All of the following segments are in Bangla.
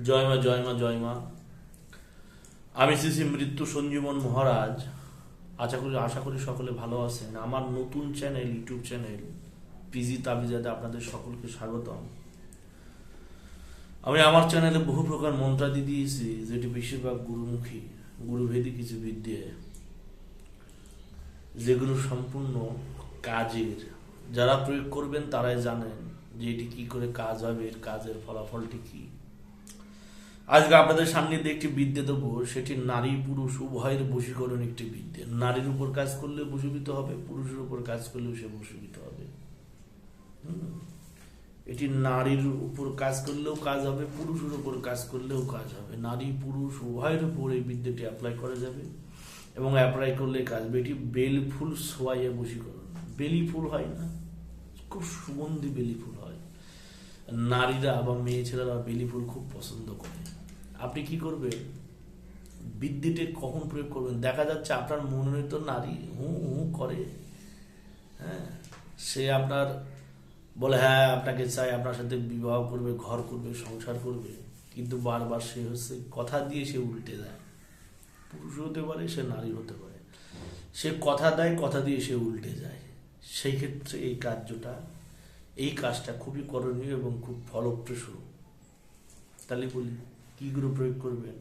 জয় মা জয় মা জয় মা। আমি শ্রী শ্রী মৃত্যু সঞ্জীবন মহারাজ। আশা করি আশা করি সকলে ভালো আছেন। আমার নতুন চ্যানেল, ইউটিউব চ্যানেল, পিজি তাবিজাতে আপনাদের সকলকে স্বাগতম। আমি আমার চ্যানেলে বহু প্রকার মন্ত্রাদি দিয়েছি, যেটি বেশিরভাগ গুরুমুখী, গুরুভেদী কিছু বিদ্যে। যেগুলো সম্পূর্ণ কাজের। যারা প্রয়োগ করবেন, তারাই জানেন যে এটি কি করে কাজ হবে, এর কাজের ফলাফলটি কি। আজকে আপনাদের সামনে একটি বিদ্যে দেবো, সেটি নারী পুরুষ, উভয়ের বশীকরণ একটি বিদ্যে। নারীর উপর কাজ করলে বশীভূত হবে, পুরুষের উপর কাজ করলেও সে বশীভূত হবে। এটি নারীর উপর কাজ করলেও কাজ হবে, পুরুষের উপর কাজ করলেও কাজ হবে। নারী, পুরুষ, উভয়ের উপর এই বিদ্যাটি অ্যাপ্লাই করা যাবে এবং অ্যাপ্লাই করলে কাজ হবে। এটি বেল ফুল সোয়াইয়ে বশীকরণ। বেলি ফুল হয় না? খুব সুগন্ধি বেলি ফুল হয়। নারীরা বা মেয়ে ছেলেরা বেলি ফুল খুব পছন্দ করে। আপনি কি করবেন বিদ্যুতের কখন প্রয়োগ করবেন? দেখা যাচ্ছে আপনার মনোনীত নারী হু হু করে। হ্যাঁ সে আপনার বলে হ্যাঁ আপনাকে চাই, আপনার সাথে বিবাহ করবে, ঘর করবে, সংসার করবে। কিন্তু বারবার সে হচ্ছে কথা দিয়ে সে উল্টে দেয়। পুরুষ হতে পারে, সে নারী হতে পারে। সে কথা দেয়, কথা দিয়ে সে উল্টে যায়। সেই ক্ষেত্রে এই কার্যটা এই কাজটা খুবই করণীয় এবং খুব ফলপ্রসূ। তাহলে বলি, কি করে প্রয়োগ করবেন?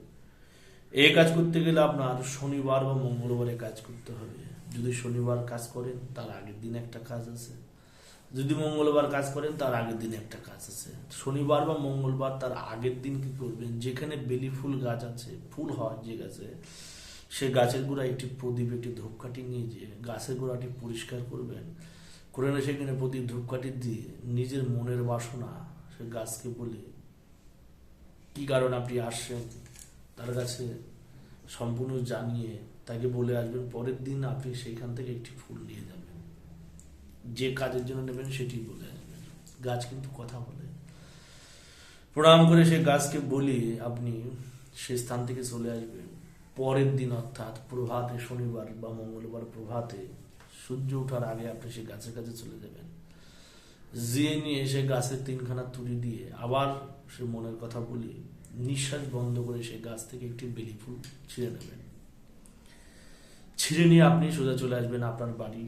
এই কাজ করতে গেলে আপনার শনিবার বা মঙ্গলবারে কাজ করতে হবে। যদি শনিবার কাজ করেন, তার আগের দিন একটা কাজ আছে। যদি মঙ্গলবার কাজ করেন, তার আগের দিন একটা কাজ আছে। শনিবার বা মঙ্গলবার তার আগের দিন কি করবেন? যেখানে বেলি ফুল গাছ আছে, ফুল হয় যে গাছে, সে গাছের গোড়া একটি প্রদীপ, একটি ধূপকাঠি নিয়ে যে গাছের গোড়াটি পরিষ্কার করবেন। করে না সেখানে প্রদীপ ধূপকাঠি দিয়ে নিজের মনের বাসনা সে গাছকে বলে, কি কারণ আপনি আসছেন? তার কাছে সম্পূর্ণ জানিয়ে তাকে বলে আসবেন, পরের দিন আপনি সেইখান থেকে একটি ফুল নিয়ে যাবেন। যে কাজের জন্য নেবেন সেটি বলে আসবেন। গাছ কিন্তু কথা বলে। প্রণাম করে সে গাছকে বলি, আপনি সে স্থান থেকে চলে আসবেন। পরের দিন অর্থাৎ প্রভাতে, শনিবার বা মঙ্গলবার প্রভাতে সূর্য ওঠার আগে আপনি সেই গাছের কাছে চলে যাবেন। জিয়ে নিয়ে এসে গাছের তিনখানা তুলি দিয়ে আবার সে মনের কথা বলি নিঃশ্বাস বন্ধ করে সেই গাছ থেকে একটি বেলি ফুল ছিঁড়ে নেবেন। ছিঁড়ে নিয়ে আপনি সোজা চলে আসবেন আপনার বাড়ি।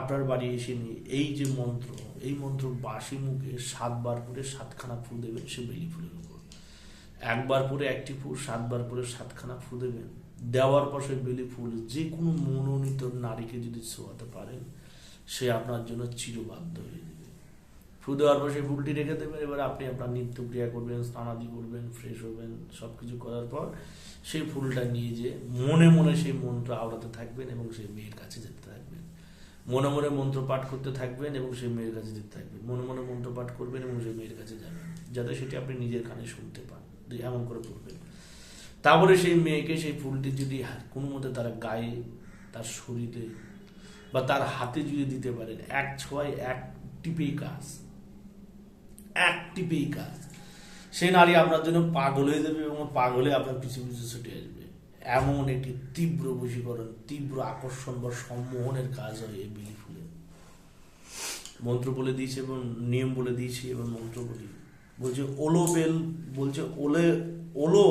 আপনার বাড়ি এসে নিয়ে এই যে মন্ত্র, এই মন্ত্র বাসি মুখে সাতবার করে সাতখানা ফুল দেবেন সে বেলি ফুলের উপর। একবার করে একটি ফুল, সাতবার পরে সাতখানা ফুল দেবেন। দেওয়ার পাশে বেলি ফুল, যে কোনো মনোনীত নারীকে যদি ছোঁয়াতে পারেন, সে আপনার জন্য চিরবাধ্য হয়ে যাবে ফুল দেওয়ার সেই ফুলটি রেখে দেবেন, এবার আপনি আপনার নিত্যক্রিয়া করবেন, স্নানাদি করবেন ফ্রেশ হবেন সব কিছু করার পর সেই ফুলটা নিয়ে যে মনে মনে সেই মন্ত্র আওড়াতে থাকবেন এবং সেই মেয়ের কাছে যেতে থাকবেন। মনে মনে মন্ত্র পাঠ করতে থাকবেন এবং সেই মেয়ের কাছে যেতে থাকবেন। মনে মনে মন্ত্র পাঠ করবেন এবং সেই মেয়ের কাছে যাবেন, যাতে সেটি আপনি নিজের কানে শুনতে পান, এমন করে করবেন তারপরে সেই মেয়েকে, সেই ফুলটি যদি কোনো মতে তার গায়ে, তার শরীরে বা তার হাতে যদি দিতে পারেন, এক ছয় এক টিপেই কাজ। এক টিপেই কাজ। সেই নারী আপনার জন্য পাগল হয়ে যাবে এবং পাগলে আপনার পিছু পিছু ছুটে আসবে। এমন একটি তীব্র বশীকরণ, তীব্র আকর্ষণ বা সম্মোহনের কাজ হয় এই বিলি ফুলে। মন্ত্র বলে দিয়েছে এবং নিয়ম বলে দিয়েছি এবং মন্ত্র বলি বলছে ওলো বেল, বলছে ওলে, ওলো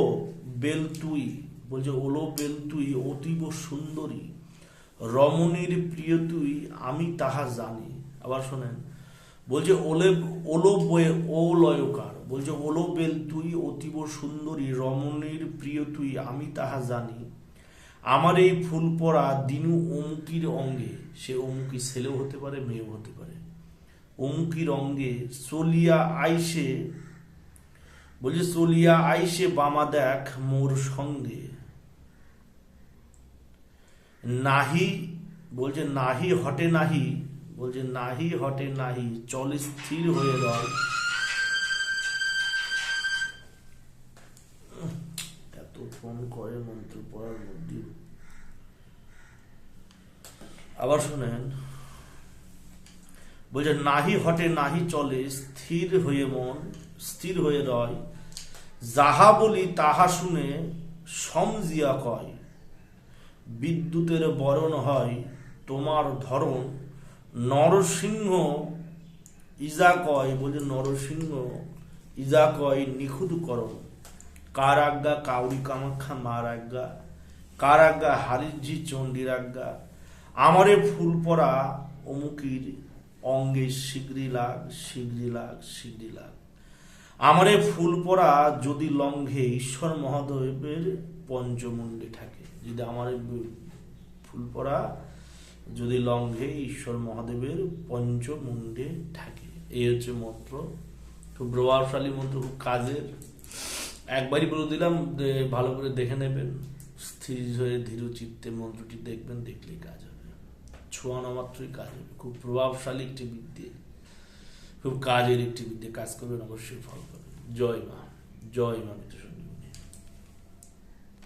বেল তুই, বলছে ওলো বেল তুই অতীব সুন্দরী, রমণীর প্রিয় তুই, আমি তাহা জানি। আবার শোনেন, বলছে ওলে, ওলো বয়ে ও লয়কার বলছে ওলো বেল তুই অতীব সুন্দরী, রমণীর প্রিয় তুই, আমি তাহা জানি। আমার এই ফুল পরা দিনু অমুকির অঙ্গে, সে অমুকি ছেলেও হতে পারে, মেয়েও হতে পারে। অমুকির অঙ্গে চলিয়া আইসে, বলছে চলিয়া আইসে বামা দেখ মোর সঙ্গে। নাহি, বলছে, নাহি হটে নাহি। বলছে, নাহি হটে নাহি, চল স্থির হয়ে রয়। এত ফোন করে মন্ত্র পড়ার মধ্যে আবার শোনেন বলছে নাহি হটে, নাহি চলে, স্থির হয়ে মন, স্থির হয়ে রয়। যাহা বলি তাহা শুনে সমজিয়া কয়, বিদ্যুতের বরণ হয় তোমার ধরন নরসিংহ ইজা কয় বলছে নরসিংহ ইজা কয়, নিখুঁত করণ। কার আজ্ঞা? কাউরি কামাখ্যা, মার আজ্ঞা। কার আজ্ঞা? হারিজি চণ্ডীর আজ্ঞা। আমারে ফুল পরা অমুকির অঙ্গে শিগরি লাগ শিগরি লাগ শিগরি লাগ। আমারে ফুল পরা যদি লঙ্ঘে ঈশ্বর মহাদেবের পঞ্চমুণ্ডে থাকে। যদি আমার ফুল পরা যদি লঙ্ঘে ঈশ্বর মহাদেবের পঞ্চমুণ্ডে থাকে। এই হচ্ছে মন্ত্র। খুব প্রভাবশালী মন্ত্র, খুব কাজের। একবারই বলে দিলাম ভালো করে দেখে নেবেন। স্থির হয়ে ধীর চিত্তে মন্ত্রটি দেখবেন, দেখলেই কাজ ছোঁয়ানো মাত্রই কাজ হবে। খুব প্রভাবশালী একটি বিদ্যে খুব কাজের একটি বিদ্যে কাজ করবেন অবশ্যই ফল পাবেন জয় মা। জয় মা মিত্র